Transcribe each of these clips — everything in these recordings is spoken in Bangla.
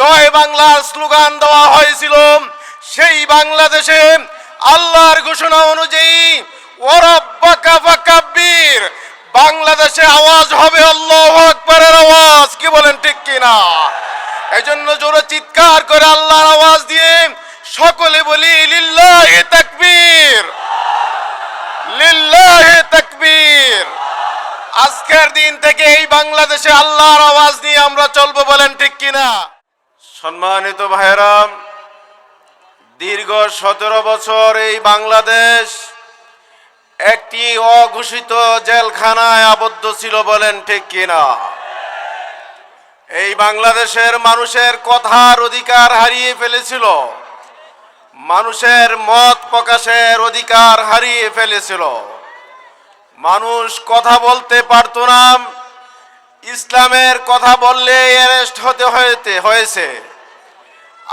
জয় বাংলার স্লোগান দেওয়া হয়েছিল। সেই বাংলাদেশে আল্লাহর ঘোষণা অনুযায়ী ওরাব্বাকা বাংলাদেশে আওয়াজ হবে আল্লাহু আকবারের আওয়াজ। কি বলেন ঠিক কিনা? এই জন্য জোরে চিৎকার করে আল্লাহর আওয়াজ দিয়ে সকলে বলি, লিল্লাহি তাকবীর লিল্লাহি তাকবীর। আজকের দিন থেকে এই বাংলাদেশে আল্লাহর আওয়াজ নিয়ে আমরা চলবো বলেন ঠিক কিনা? সম্মানিত ভাইরাম দীর্ঘ সতেরো বছর এই বাংলাদেশ একটি অঘোষিত জেলখানায় আবদ্ধ ছিল বলেন ঠিক কিনা? এই বাংলাদেশের মানুষের কথার অধিকার হারিয়ে ফেলেছিল। মানুষের মত প্রকাশের অধিকার হারিয়ে ফেলেছিল। মানুষ কথা বলতে পারতো না ইসলামের কথা বললে অ্যারেস্ট হতে হয়েতে, হয়েছে।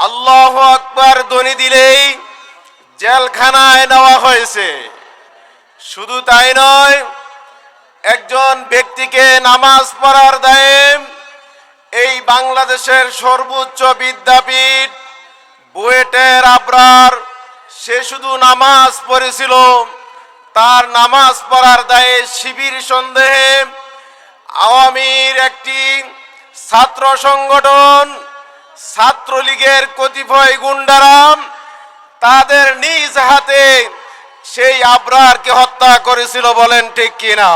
আল্লাহ আকবার ধ্বনি দিলেই জেলখানায় নেওয়া হয়েছে। শুধু তাই নয়, একজন ব্যক্তিকে নামাজ পড়ার দায়ে এই বাংলাদেশের সর্বোচ্চ বিদ্যাপীঠ বুয়েটের আবরার, সে শুধু নামাজ পড়েছিল, তার নামাজ পড়ার দায়ে শিবির সন্দেহে আওয়ামীর একটি ছাত্র সংগঠন, ছাত্রলীগের কতিপয় গুন্ডারাম তাদের নিজ হাতে সেই আবরারকে হত্যা করেছিল বলেন ঠিক কিনা?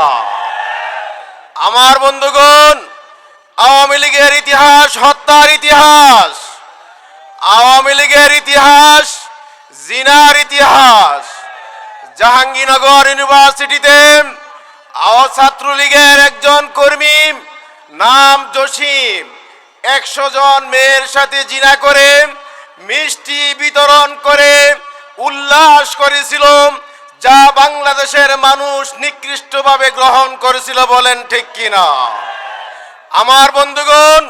আমার বন্ধুগণ, আওয়ামী লীগের ইতিহাস হত্যার ইতিহাস, আওয়ামী লীগের ইতিহাস জিনার ইতিহাস, জাহাঙ্গীরনগর ইউনিভার্সিটিতে আওয়া ছাত্রলীগের একজন কর্মী নাম জসিম। একশো জন মেয়ের সাথে জিনা করে, মিষ্টি বিতরণ করে, উল্লাস করেছিল, যা বাংলাদেশের মানুষ নিকৃষ্টভাবে গ্রহণ করেছিল বলেন ঠিক কিনা। আমার বন্ধুগণ,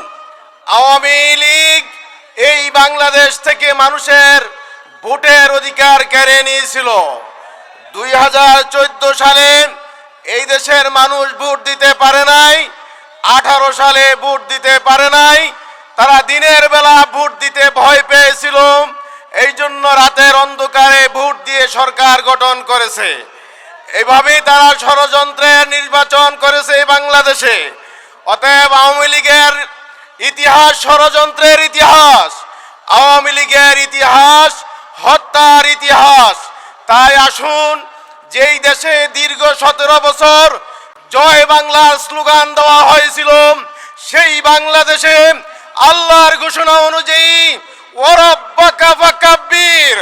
আওয়ামী লীগ এই বাংলাদেশ থেকে মানুষের ভোটের অধিকার কেড়ে নিয়েছিল। দুই হাজার চোদ্দ সালে এই দেশের মানুষ ভোট দিতে পারে নাই, আঠারো সালে ভোট দিতে পারে নাই, তারা দিনের বেলা ভোট দিতে ভয় পেয়েছিল, এই জন্য রাতের অন্ধকারে ভোট দিয়ে সরকার গঠন করেছে। এভাবেই তারা ষড়যন্ত্রের নির্বাচন করেছে বাংলাদেশে। অতএব আওয়ামী লীগের ইতিহাস ষড়যন্ত্রের ইতিহাস, আওয়ামী লীগের ইতিহাস হত্যার ইতিহাস। তাই আসুন যেই দেশে দীর্ঘ সতেরো বছর জয় বাংলার স্লোগান দেওয়া হয়েছিল, সেই বাংলাদেশে আল্লাহর ঘোষণা অনুযায়ী ওরাব্বাকা ফাকাব্বির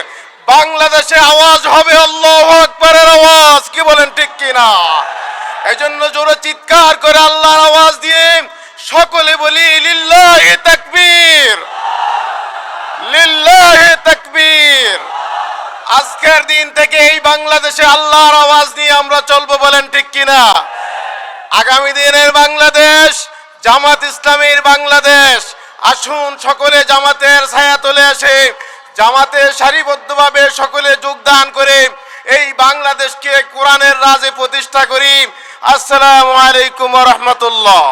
বাংলাদেশে আওয়াজ হবে আল্লাহ আকবরের আওয়াজ। কি বলেন ঠিক কিনা? এই জন্য জোরে চিৎকার করে আল্লাহর আওয়াজ দিয়ে সকলে বলি, লিল্লাহি তাকবীর লিল্লাহি তাকবীর আজকের দিন থেকে এই বাংলাদেশে আল্লাহর আওয়াজ নিয়ে আমরা চলবো বলেন ঠিক কিনা? আগামী দিনের বাংলাদেশ, জামাত ইসলামীর বাংলাদেশ, আসুন সকলে জামাতের ছায়া তোলে আসে জামাতে সারিবদ্ধভাবে সকলে যোগদান করে এই বাংলাদেশকে কোরআনের রাজে প্রতিষ্ঠা করি। আসসালামু আলাইকুম রহমতুল্লাহ।